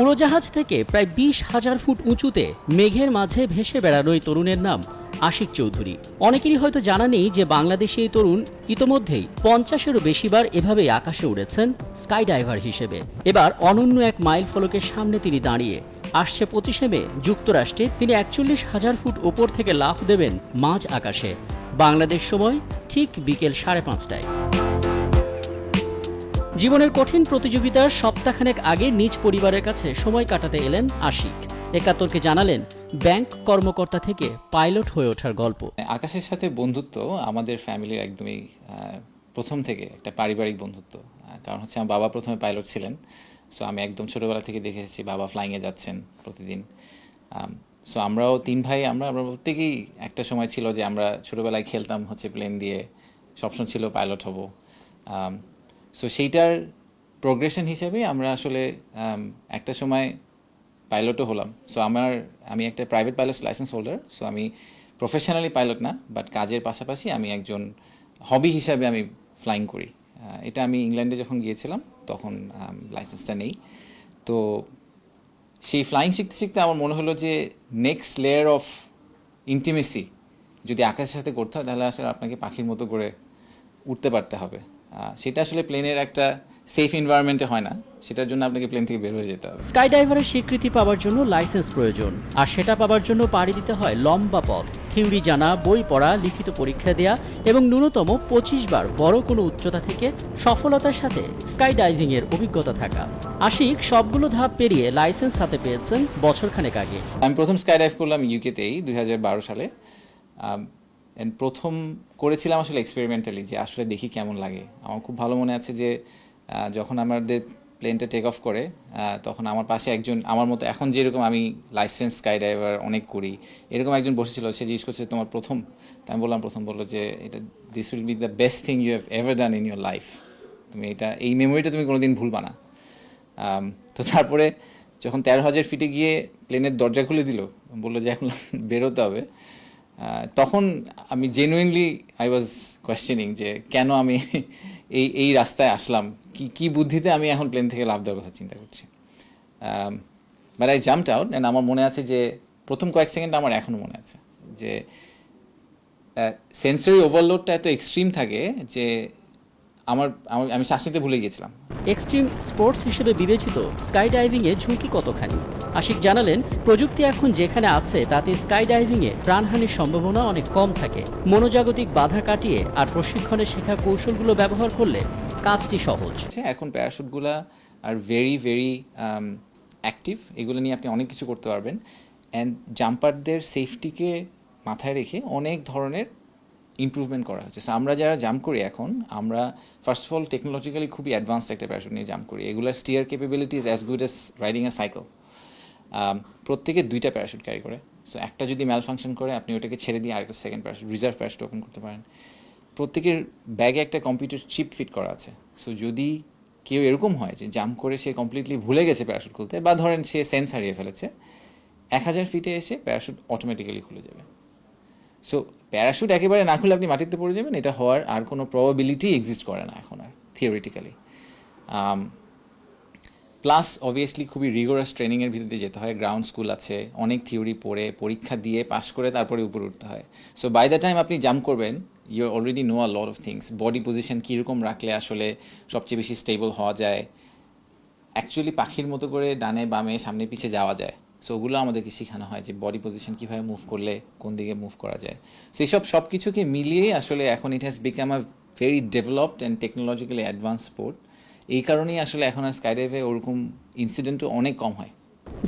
উড়োজাহাজ থেকে প্রায় বিশ হাজার ফুট উঁচুতে মেঘের মাঝে ভেসে বেড়ানো এই তরুণের নাম আশিক চৌধুরী। অনেকেরই হয়তো জানা নেই যে বাংলাদেশি এই তরুণ ইতোমধ্যেই পঞ্চাশেরও বেশিবার এভাবেই আকাশে উড়েছেন স্কাই ডাইভার হিসেবে। এবার অনন্য এক মাইল ফলকের সামনে তিনি দাঁড়িয়ে। আসছে পঁচিশে মে, যুক্তরাষ্ট্রে তিনি একচল্লিশ হাজার ফুট ওপর থেকে লাফ দেবেন মাঝ আকাশে। বাংলাদেশ সময় ঠিক বিকেল সাড়ে পাঁচটায়। জীবনের কঠিন প্রতিযোগিতার সপ্তাহখানেক আগে নিজ পরিবারের কাছে সময় কাটাতে এলেন আশিক। একাত্তরকে জানালেন, ব্যাংক কর্মকর্তা থেকে পাইলট হয়ে ওঠার গল্প। আকাশের সাথে বন্ধুত্ব আমাদের ফ্যামিলির একদমই প্রথম থেকে একটা পারিবারিক বন্ধুত্ব। কারণ হচ্ছে আমার বাবা প্রথমে পাইলট ছিলেন। সো আমি একদম ছোটোবেলা থেকে দেখে এসেছি বাবা ফ্লাইংয়ে যাচ্ছেন প্রতিদিন। সো আমরাও তিন ভাই, আমরা আমরা প্রত্যেকেই একটা সময় ছিল যে আমরা ছোটোবেলায় খেলতাম হচ্ছে প্লেন দিয়ে। সবসময় ছিল পাইলট হব। সো সেইটার প্রোগ্রেশন হিসেবে আমরা আসলে একটা সময় পাইলটও হলাম। সো আমার, আমি একটা private pilot license holder so আমি প্রফেশনালি পাইলট না বাট কাজের পাশাপাশি আমি একজন হবি হিসাবে আমি ফ্লাইং করি। এটা আমি ইংল্যান্ডে যখন গিয়েছিলাম, তখন লাইসেন্সটা নেই। তো সেই ফ্লাইং শিখতে শিখতে আমার মনে হলো যে নেক্সট লেয়ার অফ ইন্টিমেসি যদি আকাশের সাথে করতে হয়, তাহলে আসলে আপনাকে পাখির মতো করে উঠতে পারতে হবে। সেটা আসলে প্লেনের একটা সেফ এনভায়রনমেন্টে হয় না। সেটার জন্য আপনাকে প্লেন থেকে বের হয়ে যেতে হবে। স্কাই ডাইভারের স্বীকৃতি পাওয়ার জন্য লাইসেন্স প্রয়োজন। আর সেটা পাওয়ার জন্য পাড়ি দিতে হয় লম্বা পথ থিওরি জানা বই পড়া লিখিত পরীক্ষা দেয়া এবং ন্যূনতম পঁচিশ বার বড় কোনো উচ্চতা থেকে সফলতার সাথে স্কাই ডাইভিং এর অভিজ্ঞতা থাকা। আশিক সবগুলো ধাপ পেরিয়ে লাইসেন্স হাতে পেয়েছেন বছরখানেক আগে। আমি প্রথম স্কাই ডাইভ করলাম ইউকেতেই দুই হাজার বারো সালে। And প্রথম করেছিলাম আসলে এক্সপেরিমেন্টালি যে আসলে দেখি কেমন লাগে। আমার খুব ভালো মনে আছে যে যখন আমাদের প্লেনটা টেক অফ করে তখন আমার পাশে একজন, আমার মতো এখন যেরকম আমি লাইসেন্স স্কাই ড্রাইভার অনেক করি, এরকম একজন বসেছিল, সে জিজ্ঞেস করছে, তোমার প্রথম? তা আমি বললাম, প্রথম বলল যে, এটা this will be the best thing you have ever done in your life তুমি এটা, এই মেমোরিটা তুমি কোনোদিন ভুলবা না। তো তারপরে যখন তেরো হাজার ফিটে গিয়ে প্লেনের দরজা খুলে দিল, বলল যে, এখন বেরোতে হবে। তখন আমি জেনুইনলি আই ওয়াজ কোয়েশ্চেনিং যে কেন আমি এই এই রাস্তায় আসলাম? কি কি বুদ্ধিতে আমি এখন প্লেন থেকে লাভ দেওয়ার কথা চিন্তা করছি? But I jumped out and আমার মনে আছে যে প্রথম কয়েক সেকেন্ড আমার এখনও মনে আছে যে সেন্সরি ওভারলোডটা এত এক্সট্রিম থাকে যে আমার আমি শ্বাস নিতে ভুলে গিয়েছিলাম। এক্সট্রিম স্পোর্টস হিসেবে বিবেচিত স্কাই ডাইভিং এ ঝুঁকি কতখানি? আশিক জানালেন প্রযুক্তি এখন যেখানে আছে তাতে স্কাই ডাইভিং এ প্রাণহানির সম্ভাবনা অনেক কম থাকে। মনোজাগতিক বাধা কাটিয়ে আর প্রশিক্ষণে শেখা কৌশলগুলো ব্যবহার করলে কাজটি সহজ। আছে এখন প্যারাশুটগুলা আর ভেরি ভেরি অ্যাক্টিভ এগুলো নিয়ে আপনি অনেক কিছু করতে পারবেন। অ্যান্ড জাম্পারদের সেফটিকে মাথায় রেখে অনেক ধরনের ইমপ্রুভমেন্ট করা হচ্ছে। So, আমরা যারা জাম্প করি এখন আমরা ফার্স্ট অফ অল টেকনোলজিক্যালি খুবই অ্যাডভান্সড একটা প্যারাশুট নিয়ে জাম্প করি। এগুলোর steer capability is as good as riding a cycle প্রত্যেকে দুইটা প্যারাশুট ক্যারি করে। সো একটা যদি ম্যাল ফাংশন করে আপনি ওটাকে ছেড়ে দিয়ে আরেকটা second parachute reserve parachute open করতে পারেন। প্রত্যেকের ব্যাগে একটা কম্পিউটার চিপ ফিট করা আছে। সো যদি কেউ এরকম হয় যে জাম্প করে সে কমপ্লিটলি ভুলে গেছে প্যারাশুট খুলতে বা ধরেন সে সেন্স হারিয়ে ফেলেছে এক হাজার ফিটে এসে প্যারাশুট অটোমেটিক্যালি খুলে যাবে। সো প্যারাশুট একেবারে না খুলে আপনি মাটিতে পড়ে যাবেন, এটা হওয়ার আর কোনো প্রবাবিলিটি এক্সিস্ট করে না এখন আর থিওরিটিক্যালি প্লাস অবভিয়াসলি খুবই রিগোরাস ট্রেনিংয়ের ভিতরে যেতে হয় গ্রাউন্ড স্কুল আছে, অনেক থিওরি পড়ে, পরীক্ষা দিয়ে পাস করে তারপরে উপরে উঠতে হয়। সো বাই দ্য টাইম আপনি জাম্প করবেন you already know a lot of things body position কীরকম রাখলে আসলে সবচেয়ে বেশি স্টেবল হওয়া যায়? অ্যাকচুয়ালি পাখির মতো করে ডানে বামে সামনে পিছে যাওয়া যায়। সো ওগুলো আমাদেরকে শেখানো হয় যে বডি পজিশন কীভাবে মুভ করলে, কোন দিকে মুভ করা যায়। সেই সব সব কিছুকে মিলিয়েই আসলে এখন it has become a very developed and technologically advance sport এই কারণেই আসলে এখন আর স্কাইডাইভে ওরকম ইনসিডেন্টও অনেক কম হয়।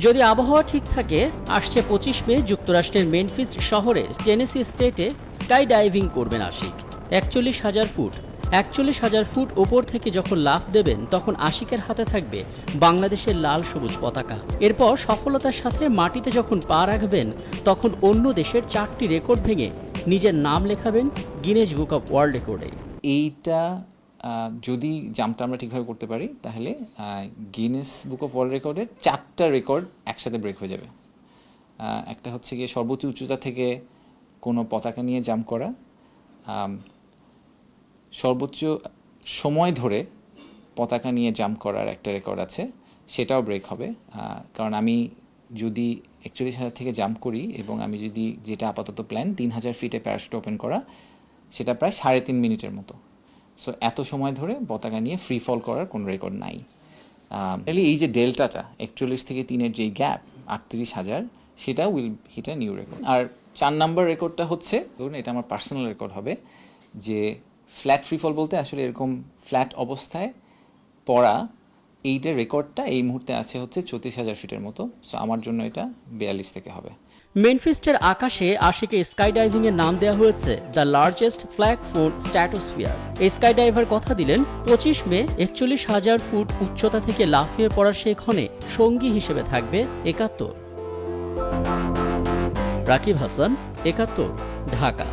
যদি আবহাওয়া ঠিক থাকে, আসছে পঁচিশ মে, যুক্তরাষ্ট্রের মেনফিস্ট শহরে, টেনেসি স্টেটে স্কাই ডাইভিং করবেন আশিক। একচল্লিশ হাজার ফুট। একচল্লিশ হাজার ফুট ওপর থেকে যখন লাফ দেবেন, তখন আশিকের হাতে থাকবে বাংলাদেশের লাল সবুজ পতাকা। এরপর সফলতার সাথে মাটিতে যখন পা রাখবেন, তখন অন্য দেশের চারটি রেকর্ড ভেঙে নিজের নাম লেখাবেন গিনেজ বুক অফ ওয়ার্ল্ড রেকর্ডে। এইটা যদি জাম্পটা আমরা ঠিকভাবে করতে পারি, তাহলে গিনেস বুক অফ ওয়ার্ল্ড রেকর্ডের চারটা রেকর্ড একসাথে ব্রেক হয়ে যাবে। একটা হচ্ছে গিয়ে সর্বোচ্চ উচ্চতা থেকে কোনো পতাকা নিয়ে জাম্প করা সর্বোচ্চ সময় ধরে পতাকা নিয়ে জাম্প করার একটা রেকর্ড আছে। সেটাও ব্রেক হবে। কারণ আমি যদি একচল্লিশ হাজার থেকে জাম্প করি এবং আমি যদি যেটা আপাতত প্ল্যান তিন হাজার ফিটে প্যারাশুট ওপেন করা, সেটা প্রায় সাড়ে তিন মিনিটের মতো। সো এত সময় ধরে পতাকা নিয়ে ফ্রি ফল করার কোনো রেকর্ড নাই। তাহলে এই যে ডেল্টাটা একচল্লিশ থেকে তিনের যেই গ্যাপ আটত্রিশ হাজার সেটা will hit a new record আর চার নাম্বার রেকর্ডটা হচ্ছে, ধরুন এটা আমার পার্সোনাল রেকর্ড হবে, যে ফ্ল্যাট ফ্রি ফল বলতে আসলে এরকম ফ্ল্যাট অবস্থায় পড়া এইটার রেকর্ডটা এই মুহূর্তে আছে হচ্ছে চৌত্রিশ হাজার ফিটের মতো। সো আমার জন্য এটা বিয়াল্লিশ থেকে হবে। মেনফিস্টের আকাশে আশিকে স্কাই ডাইভিং এর নাম দেওয়া হয়েছে the largest flag for stratosphere এই স্কাই ডাইভার কথা দিলেন পঁচিশ মে, একচল্লিশ হাজার ফুট উচ্চতা থেকে লাফিয়ে পড়ার সেই ক্ষণে সঙ্গী হিসেবে থাকবে একাত্তর। রাকিব হাসান, একাত্তর, ঢাকা।